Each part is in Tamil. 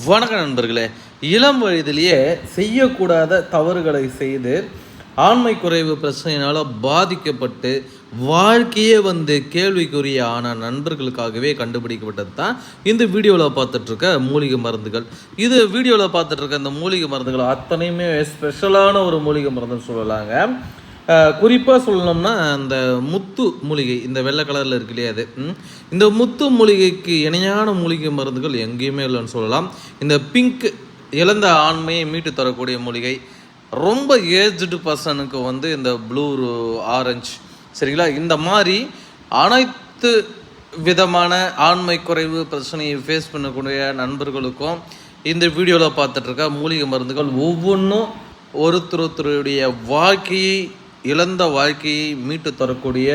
வணக்க நண்பர்களே இளம் வயதிலேயே செய்யக்கூடாத தவறுகளை செய்து ஆண்மை குறைவு பிரச்சனையினால் பாதிக்கப்பட்டு வாழ்க்கையே வந்து கேள்விக்குரிய ஆன நண்பர்களுக்காகவே கண்டுபிடிக்கப்பட்டது தான் இந்த வீடியோவில் பார்த்துட்ருக்க மூலிகை மருந்துகள். இது வீடியோவில் பார்த்துட்ருக்க இந்த மூலிகை மருந்துகள் அத்தனையுமே ஸ்பெஷலான ஒரு மூலிகை மருந்துன்னு சொல்லலாங்க. குறிப்பாக சொல்லணும்னா அந்த முத்து மூலிகை இந்த வெள்ளை கலரில் இருக்கு இல்லையா அது? இந்த முத்து மூலிகைக்கு இணையான மூலிகை மருந்துகள் எங்கேயுமே இல்லைன்னு சொல்லலாம். இந்த பிங்க் இழந்த ஆண்மையை மீட்டு தரக்கூடிய மூலிகை ரொம்ப ஏஜ்டு பர்சனுக்கு வந்து இந்த ப்ளூ ஆரஞ்சு சரிங்களா? இந்த மாதிரி அனைத்து விதமான ஆண்மை குறைவு பிரச்சனையை ஃபேஸ் பண்ணக்கூடிய நண்பர்களுக்கும் இந்த வீடியோவில் பார்த்துட்ருக்க மூலிகை மருந்துகள் ஒவ்வொன்றும் ஒருத்தர் ஒருத்தருடைய வாழ்க்கையை இழந்த வாழ்க்கையை மீட்டு தரக்கூடிய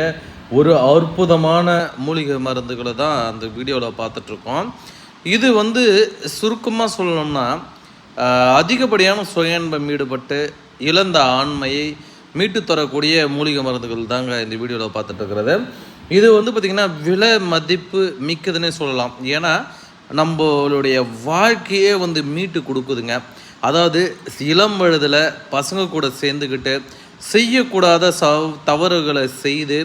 ஒரு அற்புதமான மூலிகை மருந்துகளை தான் அந்த வீடியோவில் பார்த்துட்ருக்கோம். இது வந்து சுருக்கமாக சொல்லணும்னா அதிகப்படியான சுயன்பம் ஈடுபட்டு இழந்த ஆண்மையை மீட்டு தரக்கூடிய மூலிகை மருந்துகள் தாங்க இந்த வீடியோவில் பார்த்துட்டு இருக்கிறது இது வந்து பார்த்திங்கன்னா விலை மதிப்பு மிக்கதுன்னே சொல்லலாம். ஏன்னா நம்மளுடைய வாழ்க்கையே வந்து மீட்டு கொடுக்குதுங்க. அதாவது இளம் வயதில் பசங்க கூட சேர்ந்துக்கிட்டு செய்யக்கூடாத ச தவறுகளை செய்து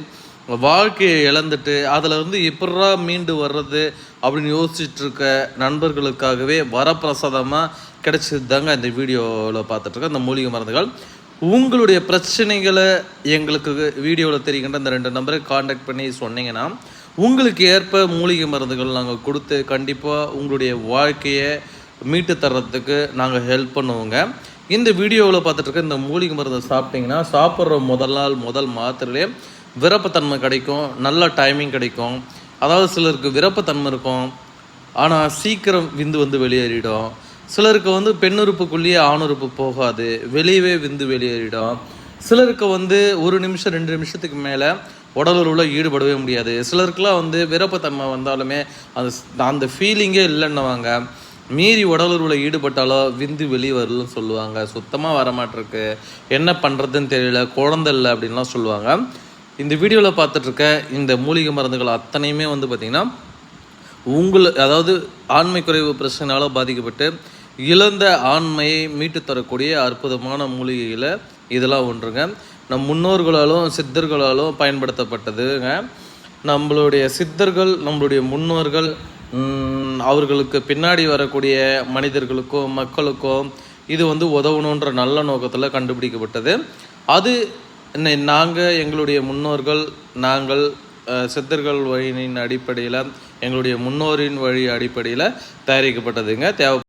வாழ்க்கையை இழந்துட்டு அதில் வந்து எப்படா மீண்டு வர்றது அப்படின்னு யோசிச்சுட்டு இருக்க நண்பர்களுக்காகவே வரப்பிரசாதமாக கிடைச்சது தாங்க இந்த வீடியோவில் பார்த்துட்ருக்கோம் இந்த மூலிகை மருந்துகள். உங்களுடைய பிரச்சனைகளை எங்களுக்கு வீடியோவில் தெரிகின்ற இந்த ரெண்டு நம்பரை காண்டாக்ட் பண்ணி சொன்னீங்கன்னா உங்களுக்கு ஏற்ப மூலிகை மருந்துகள் நாங்கள் கொடுத்து கண்டிப்பாக உங்களுடைய வாழ்க்கையை மீட்டு தர்றதுக்கு நாங்கள் ஹெல்ப் பண்ணுவோங்க. இந்த வீடியோவில் பார்த்துட்டு இந்த மூலிகை மருந்தை சாப்பிட்டிங்கன்னா சாப்பிட்ற முதல் நாள் முதல் மாத்திரையிலே விரப்பத்தன்மை கிடைக்கும் நல்ல டைமிங் கிடைக்கும். அதாவது சிலருக்கு விரப்பத்தன்மை இருக்கும் ஆனால் சீக்கிரம் விந்து வந்து வெளியேறிடும். சிலருக்கு வந்து பெண்ணுறுப்புக்குள்ளேயே ஆணுறுப்பு போகாது வெளியவே விந்து வெளியேறிடும். சிலருக்கு வந்து ஒரு நிமிஷம் ரெண்டு நிமிஷத்துக்கு மேலே உடல் ஈடுபடவே முடியாது. சிலருக்குலாம் வந்து விரப்பத்தன்மை வந்தாலுமே அந்த அந்த ஃபீலிங்கே இல்லைன்னுவாங்க. மீறி உடலுறவில் ஈடுபட்டாலோ விந்து வெளியே வரலன்னு சொல்லுவாங்க. சுத்தமாக வரமாட்டிருக்கு. என்ன பண்ணுறதுன்னு தெரியல. குழந்தை இல்லை அப்படின்லாம் சொல்லுவாங்க. இந்த வீடியோவில் பார்த்துட்ருக்க இந்த மூலிகை மருந்துகள் அத்தனையுமே வந்து பார்த்திங்கன்னா உங்களை அதாவது ஆண்மை குறைவு பிரச்சனையால் பாதிக்கப்பட்டு இழந்த ஆண்மையை மீட்டு தரக்கூடிய அற்புதமான மூலிகையில் இதெல்லாம் ஒன்றுங்க. நம் முன்னோர்களாலும் சித்தர்களாலும் பயன்படுத்தப்பட்டதுங்க. நம்மளுடைய சித்தர்கள் நம்மளுடைய முன்னோர்கள் அவர்களுக்கு பின்னாடி வரக்கூடிய மனிதர்களுக்கும் மக்களுக்கும் இது வந்து உதவணுன்ற நல்ல நோக்கத்தில் கண்டுபிடிக்கப்பட்டது. அது நாங்கள் எங்களுடைய முன்னோர்கள் நாங்கள் சித்தர்கள் வழியின் அடிப்படையில் எங்களுடைய முன்னோரின் வழி அடிப்படையில் தயாரிக்கப்பட்டதுங்க. தேவை